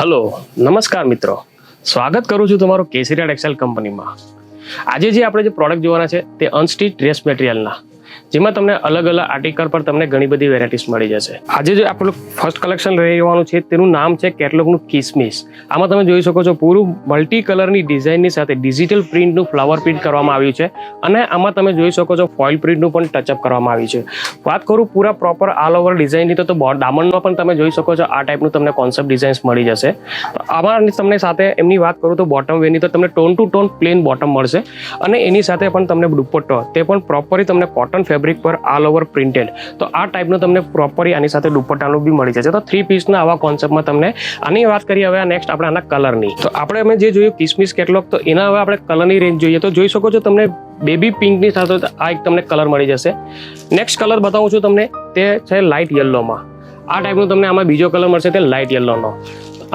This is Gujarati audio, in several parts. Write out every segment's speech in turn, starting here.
હલો, નમસ્કાર મિત્રો. સ્વાગત કરું છું તમારું કેસરિયા ટેક્સટાઇલ કંપનીમાં. આજે જે આપણે જે પ્રોડક્ટ જોવાના છે તે અનસ્ટીચ ડ્રેસ મટીરિયલના. જેમાં તમને અલગ અલગ આર્ટિકલ પર તમને ઘણી બધી વેરાયટીસ મળી જશે. આજે જે આપણું ફર્સ્ટ કલેક્શન રહી રહેવાનું છે, તેનું નામ છે કેટલોગનું કિસમિસ. આમાં તમે જોઈ શકો છો પૂરું મલ્ટી કલરની ડિઝાઇનની સાથે ડિજિટલ પ્રિન્ટનું ફ્લાવર પ્રિન્ટ કરવામાં આવ્યું છે અને આમાં તમે જોઈ શકો છો ફોઇલ પ્રિન્ટનું પણ ટચઅપ કરવામાં આવ્યું છે. વાત કરું પૂરા પ્રોપર ઓલ ઓવર ડિઝાઇનની તો ડામંડમાં પણ તમે જોઈ શકો છો આ ટાઈપનું તમને કોન્સેપ્ટ ડિઝાઇન્સ મળી જશે. આમાં તમને સાથે એમની વાત કરું તો બોટમ વેની તો તમને tone to tone plain bottom મળશે અને એની સાથે પણ તમને દુપટ્ટો, તે પણ પ્રોપરલી તમને કોટન ફેબ્રિક પર ઓલ ઓવર પ્રિન્ટેડ તો આ ટાઈપનું તમને પ્રોપરલી આની સાથે દુપટ્ટાનું બી મળી જશે. તો થ્રી પીસના આવા કોન્સેપ્ટમાં તમને આની વાત કરીએ હવે નેક્સ્ટ આપણે આના કલરની તો આપણે અમે જે જોયું કિસમિસ કેટલોક તો એના હવે આપણે કલરની રેન્જ જોઈએ. તો જોઈ શકો છો તમને બેબી પિંકની સાથે આ એક તમને કલર મળી જશે. નેક્સ્ટ કલર બતાવું છું તમને, તે છે લાઇટ યલોમાં આ ટાઈપનું તમને આમાં બીજો કલર મળશે, તે લાઇટ યલોનો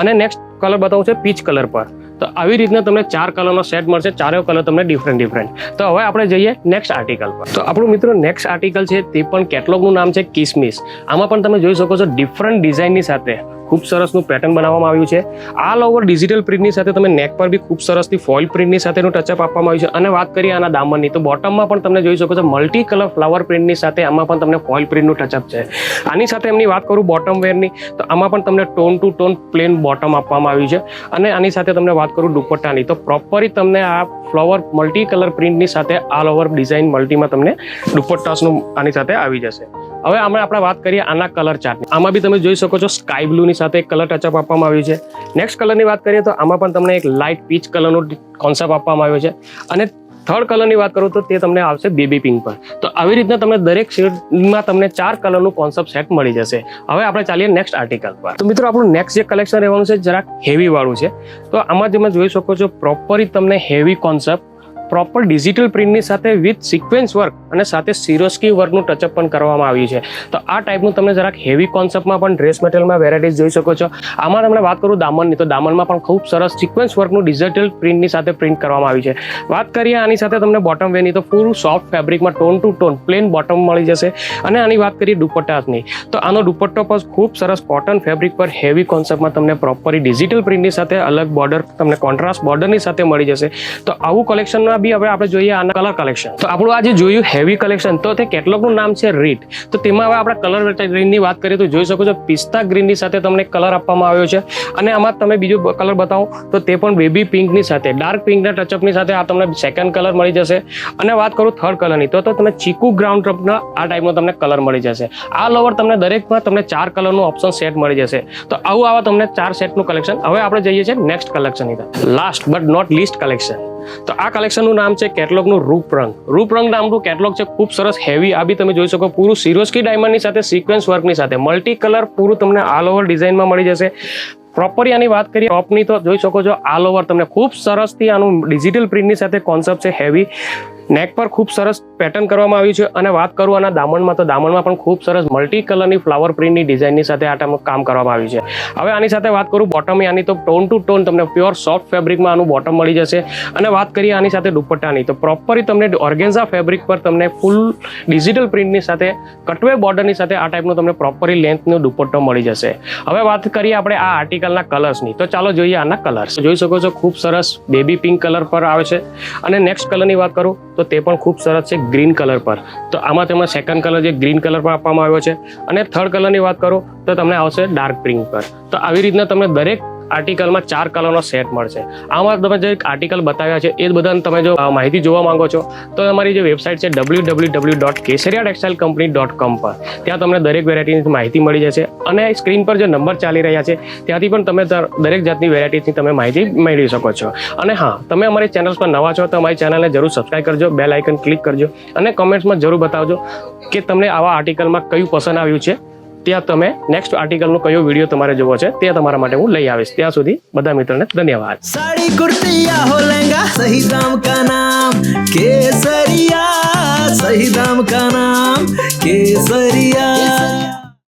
અને નેક્સ્ટ કલર બતાવું છે પીચ કલર પર. તો આવી રીતના તમને ચાર કલરનો સેટ મળશે, ચારેય કલર તમને ડિફરન્ટ ડિફરન્ટ તો હવે આપણે જઈએ નેક્સ્ટ આર્ટિકલ પર. તો આપણું મિત્રો નેક્સ્ટ આર્ટિકલ છે તે પણ કેટલોગનું નામ છે કિસમિસ. આમાં પણ તમે જોઈ શકો છો ડિફરન્ટ ડિઝાઇનની સાથે ખૂબ સરસનું પેટર્ન બનાવવામાં આવ્યું છે. આલ ઓવર ડિજિટલ પ્રિન્ટની સાથે તમે નેક પર બી ખૂબ સરસથી ફોઇલ પ્રિન્ટની સાથેનું ટચઅપ આપવામાં આવ્યું છે. અને વાત કરીએ આના દામનની, તો બોટમમાં પણ તમને જોઈ શકો છો મલ્ટી કલર ફ્લાવર પ્રિન્ટની સાથે આમાં પણ તમને ફોઇલ પ્રિન્ટનું ટચઅપ છે. આની સાથે એમની વાત કરું બોટમ વેરની તો આમાં પણ તમને tone to tone plain bottom આપવામાં આવ્યું છે. અને આની સાથે તમને વાત કરું દુપટ્ટાની, તો પ્રોપરી તમને આ ફ્લાવર મલ્ટી કલર પ્રિન્ટની સાથે ઓલ ઓવર ડિઝાઇન મલ્ટીમાં તમને દુપટ્ટાસનું આની સાથે આવી જશે. હવે આમાં આપણે વાત કરીએ આના કલર ચાર્ટની આમાં બી તમે જોઈ શકો છો સ્કાય બ્લુની સાથે એક કલર ટચઅપ આપવામાં આવ્યું છે. નેક્સ્ટ કલરની વાત કરીએ તો આમાં પણ તમને એક લાઇટ પીચ કલરનો કોન્સેપ્ટ આપવામાં આવ્યો છે. અને થર્ડ કલરની વાત કરું તો તે તમને આવશે બેબી પિંક પર. તો આવી રીતના તમને દરેક શેડમાં તમને ચાર કલરનું કોન્સેપ્ટ સેટ મળી જશે. હવે આપણે ચાલીએ નેક્સ્ટ આર્ટિકલ પર. તો મિત્રો, આપણું નેક્સ્ટ જે કલેક્શન રહેવાનું છે જરાક હેવી વાળું છે. તો આમાં તમે જોઈ શકો છો પ્રોપરી તમને હેવી કોન્સેપ્ટ પ્રોપર ડિજિટલ પ્રિન્ટની સાથે વિથ સિક્વન્સ વર્ક અને સાથે સિરોસ્કી વર્કનું ટચઅપ પણ કરવામાં આવ્યું છે. તો આ ટાઈપનું તમે જરાક હેવી કોન્સેપ્ટમાં પણ ડ્રેસ મટીરિયલમાં વેરાયટીઝ જોઈ શકો છો. આમાં તમને વાત કરું દામનની. તો દામનમાં પણ ખૂબ સરસ સિક્વન્સ વર્કનું ડિજિટલ પ્રિન્ટની સાથે પ્રિન્ટ કરવામાં આવી છે. વાત કરીએ આની સાથે તમને બોટમ વેની તો પૂરું soft ફેબ્રિકમાં tone to tone plain bottom મળી જશે. અને આની વાત કરીએ દુપટ્ટાની. તો આનો દુપટ્ટો પણ ખૂબ સરસ કોટન ફેબ્રિક પર હેવી કોન્સેપ્ટમાં તમને પ્રોપરલી ડિજિટલ પ્રિન્ટની સાથે અલગ બોર્ડર તમને કોન્ટ્રાસ્ટ બોર્ડરની સાથે મળી જશે. તો આવું કલેક્શનમાં બી હવે આપણે જોઈએ આના કલર કલેક્શન તો આપણું આજે જોયું હેવી કલેક્શન તો તે કેટલોગનું નામ છે રીટ. તો તેમાં હવે આપણે કલર ગ્રીનની વાત કરીએ તો જોઈ શકો છો, પિસ્તા ગ્રીનની સાથે તમને કલર આપવામાં આવ્યો છે. અને આમાં તમે બીજો કલર બતાવો, તો તે પણ બેબી પિંકની સાથે ડાર્ક પિંકના ટચઅપની સાથે આ તમને સેકન્ડ કલર મળી જશે. અને વાત કરું થર્ડ કલરની તો તો તમે ચીકુ ગ્રાઉન્ડ ટપના આ ટાઈપનો તમને કલર મળી જશે. આ લોવર તમને દરેકમાં તમને ચાર કલરનું ઓપ્શન સેટ મળી જશે. તો આવું આવા તમને ચાર સેટનું કલેક્શન હવે આપણે જઈએ છીએ next કલેક્શનની last but not least collection તો આ કલેક્શનનું નામ છે કેટલોગનું રૂપરંગ. રૂપરંગ નામનું કેટલોગ છે ખૂબ સરસ હેવી આ બી તમે જોઈ શકો, પૂરું સિરોસ્કી ડાયમંડની સાથે સિક્વન્સ વર્કની સાથે. મલ્ટી કલર પૂરું તમને ઓલ ઓવર ડિઝાઇનમાં મળી જશે. પ્રોપર આની વાત કરીએ ટોપની તો જોઈ શકો છો ઓલ ઓવર તમને ખૂબ સરસથી આનું ડિજિટલ પ્રિન્ટની સાથે કોન્સેપ્ટ છે હેવી નેક પર ખૂબ સરસ પેટર્ન કરવામાં આવ્યું છે અને વાત કરું આના દામણમાં, તો દામણમાં પણ ખૂબ સરસ મલ્ટી કલરની ફ્લાવર પ્રિન્ટની ડિઝાઇનની સાથે આ કામ કરવામાં આવ્યું છે. હવે આની સાથે વાત કરું બોટમ આની તો ટોન ટુ ટોન તમને પ્યોર સોફ્ટ ફેબ્રિકમાં આનું બોટમ મળી જશે. અને વાત કરીએ આની સાથે દુપટ્ટાની, તો પ્રોપરી તમને ઓર્ગેન્ઝા ફેબ્રિક પર તમને ફૂલ ડિજિટલ પ્રિન્ટની સાથે કટવે બોર્ડરની સાથે આ ટાઈપનું તમને પ્રોપરી લેન્થનો દુપટ્ટો મળી જશે. હવે વાત કરીએ આપણે આ આર્ટિકલના કલર્સની તો ચાલો જોઈએ આના કલર્સ જોઈ શકો છો, ખૂબ સરસ બેબી પિંક કલર પર આવે છે. અને નેક્સ્ટ કલરની વાત કરું તો તે પણ ખૂબ સરસ છે ગ્રીન કલર પર. તો આમાં તેમાં સેકન્ડ કલર જે ગ્રીન કલર પર આપવામાં આવ્યો છે. અને થર્ડ કલરની વાત કરો તો તમને આવશે ડાર્ક પિંક પર. તો આવી રીતના તમને દરેક આર્ટિકલમાં ચાર કલરનો સેટ મળશે. આમાં તમે જે આર્ટિકલ બતાવ્યા છે, એ બધાને તમે જો માહિતી જોવા માંગો છો, તો અમારી જે વેબસાઇટ છે W W W dot Kesariya textile company dot com પર. ત્યાં તમને દરેક વેરાયટીની માહિતી મળી જશે અને સ્ક્રીન પર જે નંબર ચાલી રહ્યા છે, ત્યાંથી પણ તમે દર- દરેક જાતની વેરાયટીની તમે માહિતી મેળવી શકો છો. અને હા, તમે અમારી ચેનલ્સ પર નવા છો, તો અમારી ચેનલને જરૂર સબસ્ક્રાઇબ કરજો, બેલ આઇકન ક્લિક કરજો અને કમેન્ટ્સમાં જરૂર બતાવજો કે તમને આવા આર્ટિકલમાં કયું પસંદ આવ્યું છે. ત્યાં તમે નેક્સ્ટ આર્ટિકલ નો કયો વીડિયો તમારે જોવો છે તે તમારા માટે હું લઈ આવીશ. ત્યાં સુધી બધા મિત્રોને ધન્યવાદ. સાડી કુર્તિયા હો લહેંગા સહી દામ કા નામ? કેસરિયા સહી દામ કા નામ? કેસરિયા.